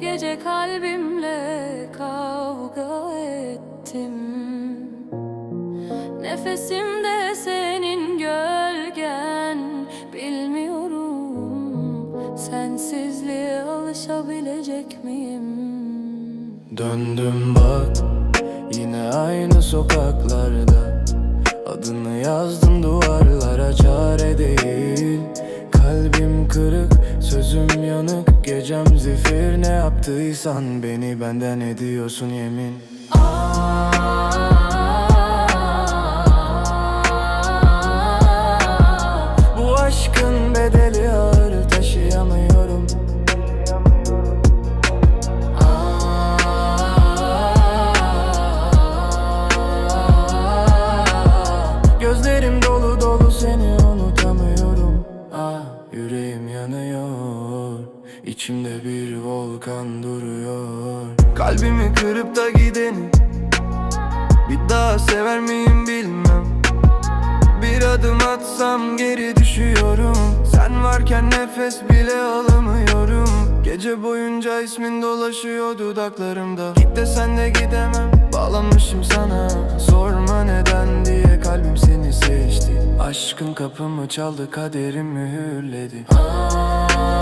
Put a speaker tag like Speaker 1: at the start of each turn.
Speaker 1: gece kalbimle kavga ettim. Nefesimde senin sensizliğe alışabilecek miyim?
Speaker 2: Döndüm bak yine aynı sokaklarda. Adını yazdım duvarlara çare değil. Kalbim kırık sözüm yanık. Gecem zifir ne yaptıysan Beni benden ediyorsun yemin. Bu İçimde bir volkan duruyor. Kalbimi kırıp da gideni Bir daha sever miyim bilmem. Bir adım atsam geri düşüyorum. Sen varken nefes bile alamıyorum. Gece boyunca ismin dolaşıyor dudaklarımda. Git desen de gidemem. Bağlanmışım sana. Sorma neden diye kalbim seni seçti. Aşkın kapımı çaldı kaderim mühürledi Ah,